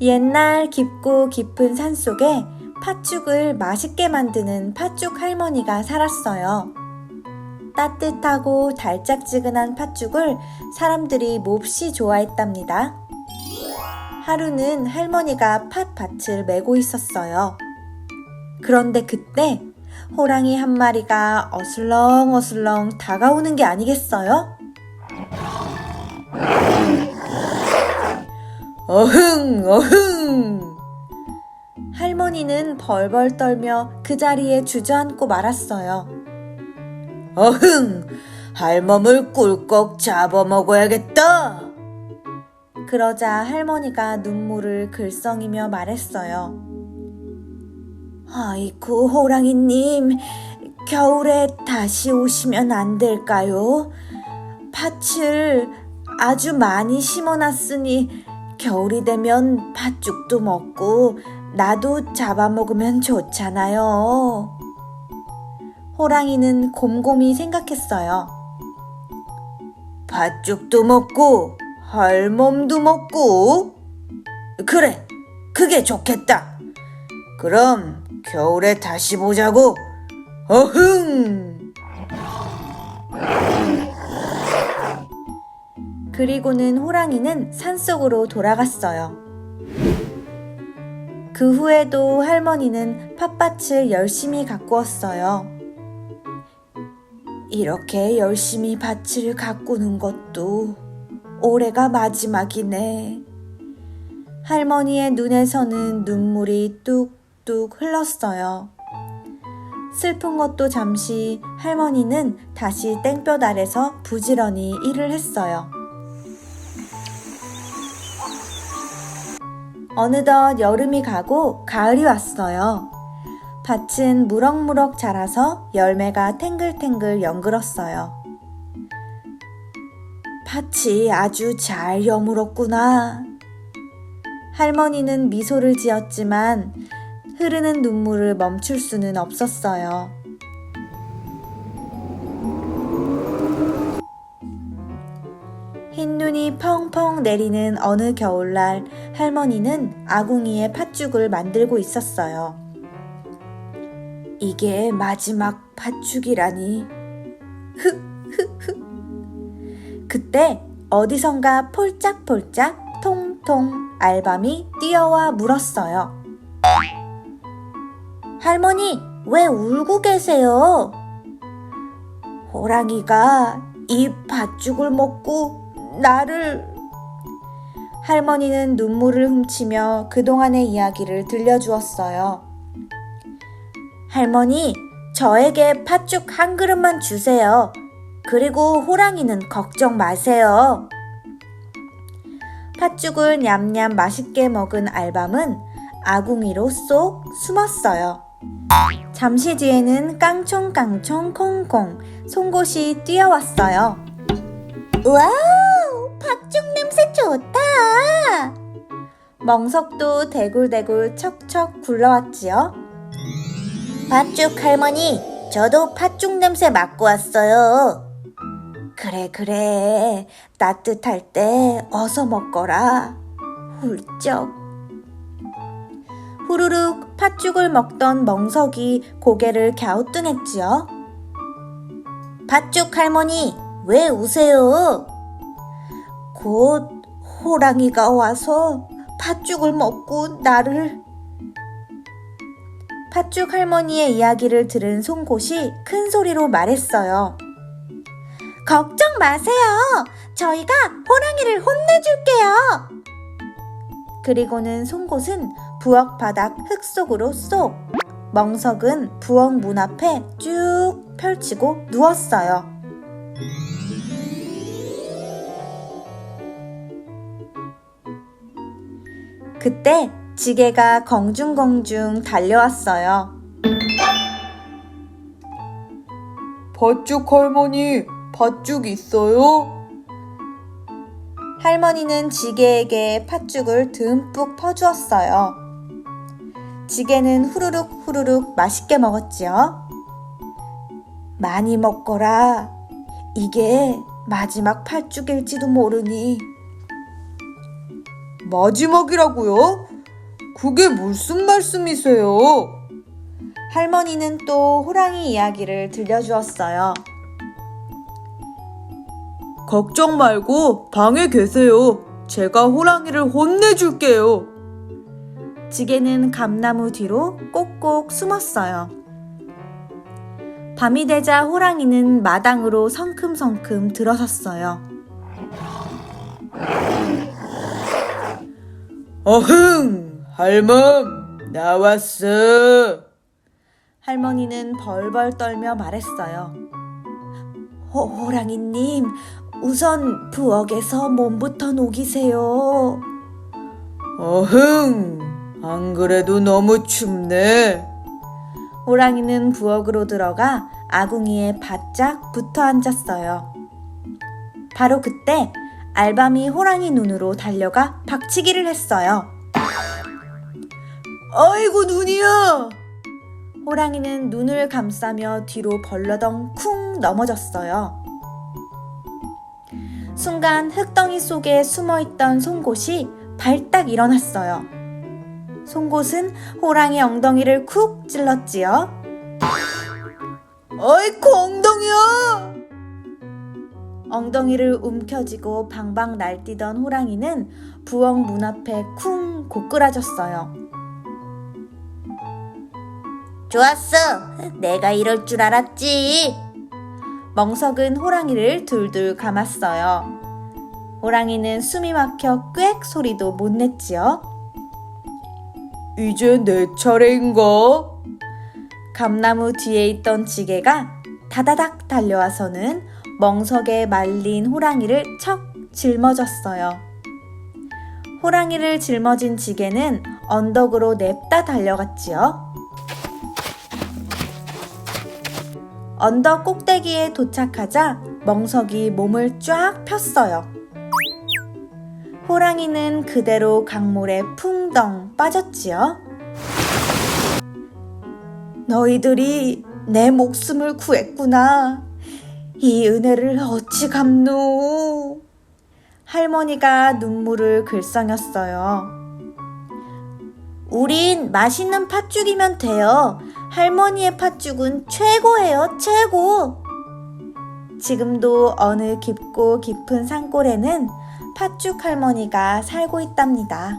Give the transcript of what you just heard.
옛날 깊고 깊은 산 속에 팥죽을 맛있게 만드는 팥죽 할머니가 살았어요. 따뜻하고 달짝지근한 팥죽을 사람들이 몹시 좋아했답니다. 하루는 할머니가 팥밭을 메고 있었어요. 그런데 그때 호랑이 한 마리가 어슬렁어슬렁 다가오는 게 아니겠어요? 어흥, 어흥! 할머니는 벌벌 떨며 그 자리에 주저앉고 말았어요. 어흥! 할멈을 꿀꺽 잡아먹어야겠다! 그러자 할머니가 눈물을 글썽이며 말했어요. 아이쿠, 호랑이님, 겨울에 다시 오시면 안 될까요? 팥을 아주 많이 심어놨으니 겨울이 되면 팥죽도 먹고 나도 잡아먹으면 좋잖아요. 호랑이는 곰곰이 생각했어요. 팥죽도 먹고 할멈도 먹고 그래 그게 좋겠다. 그럼 겨울에 다시 보자고. 어흥. 그리고는 호랑이는 산속으로 돌아갔어요. 그 후에도 할머니는 팥밭을 열심히 가꾸었어요. 이렇게 열심히 밭을 가꾸는 것도 올해가 마지막이네. 할머니의 눈에서는 눈물이 뚝뚝 흘렀어요. 슬픈 것도 잠시 할머니는 다시 땡볕 아래서 부지런히 일을 했어요. 어느덧 여름이 가고 가을이 왔어요. 밭은 무럭무럭 자라서 열매가 탱글탱글 연글었어요. 밭이 아주 잘 여물었구나. 할머니는 미소를 지었지만 흐르는 눈물을 멈출 수는 없었어요. 흰 눈이 펑펑 내리는 어느 겨울날 할머니는 아궁이에 팥죽을 만들고 있었어요. 이게 마지막 팥죽이라니. 흑흑흑. 그때 어디선가 폴짝폴짝 통통 알밤이 뛰어와 물었어요. 할머니, 왜 울고 계세요? 호랑이가 이 팥죽을 먹고 나를 할머니는 눈물을 훔치며 그동안의 이야기를 들려주었어요. 할머니, 저에게 팥죽 한 그릇만 주세요. 그리고 호랑이는 걱정 마세요. 팥죽을 냠냠 맛있게 먹은 알밤은 아궁이로 쏙 숨었어요. 잠시 뒤에는 깡총깡총 콩콩 송곳이 뛰어왔어요. 와우! 팥죽 냄새 좋다! 멍석도 대굴대굴 척척 굴러왔지요. 팥죽 할머니, 저도 팥죽 냄새 맡고 왔어요. 그래, 그래. 따뜻할 때 어서 먹거라. 훌쩍. 후루룩 팥죽을 먹던 멍석이 고개를 갸우뚱했지요. 팥죽 할머니, 왜 우세요? 곧 호랑이가 와서 팥죽을 먹고 나를 팥죽 할머니의 이야기를 들은 송곳이 큰 소리로 말했어요. 걱정 마세요. 저희가 호랑이를 혼내줄게요. 그리고는 송곳은 부엌 바닥 흙 속으로 쏙, 멍석은 부엌 문 앞에 쭉 펼치고 누웠어요. 그때 지게가 공중공중 달려왔어요. 팥죽 할머니, 팥죽 있어요? 할머니는 지게에게 팥죽을 듬뿍 퍼주었어요. 지게는 후루룩 후루룩 맛있게 먹었지요. 많이 먹거라. 이게 마지막 팥죽일지도 모르니. 마지막이라고요? 그게 무슨 말씀이세요? 할머니는 또 호랑이 이야기를 들려주었어요. 걱정 말고 방에 계세요. 제가 호랑이를 혼내줄게요. 지게는 감나무 뒤로 꼭꼭 숨었어요. 밤이 되자 호랑이는 마당으로 성큼성큼 들어섰어요. 어흥, 할멈, 나왔어. 할머니는 벌벌 떨며 말했어요. 호, 호랑이님, 우선 부엌에서 몸부터 녹이세요. 어흥, 안 그래도 너무 춥네. 호랑이는 부엌으로 들어가 아궁이에 바짝 붙어 앉았어요. 바로 그때 알밤이 호랑이 눈으로 달려가 박치기를 했어요. 아이고, 눈이야. 호랑이는 눈을 감싸며 뒤로 벌러덩 쿵 넘어졌어요. 순간 흙덩이 속에 숨어 있던 송곳이 발딱 일어났어요. 송곳은 호랑이 엉덩이를 쿡 찔렀지요. 아이고, 엉덩이야. 엉덩이를 움켜쥐고 방방 날뛰던 호랑이는 부엌 문 앞에 쿵 고꾸라졌어요. 좋았어. 내가 이럴 줄 알았지. 멍석은 호랑이를 둘둘 감았어요. 호랑이는 숨이 막혀 꽥 소리도 못 냈지요. 이제 내 차례인가? 감나무 뒤에 있던 지게가 다다닥 달려와서는 멍석에 말린 호랑이를 척 짊어졌어요. 호랑이를 짊어진 지게는 언덕으로 냅다 달려갔지요. 언덕 꼭대기에 도착하자 멍석이 몸을 쫙 폈어요. 호랑이는 그대로 강물에 풍덩 빠졌지요. 너희들이 내 목숨을 구했구나. 이 은혜를 어찌 갚노? 할머니가 눈물을 글썽였어요. 우린 맛있는 팥죽이면 돼요. 할머니의 팥죽은 최고예요, 최고. 지금도 어느 깊고 깊은 산골에는 팥죽 할머니가 살고 있답니다.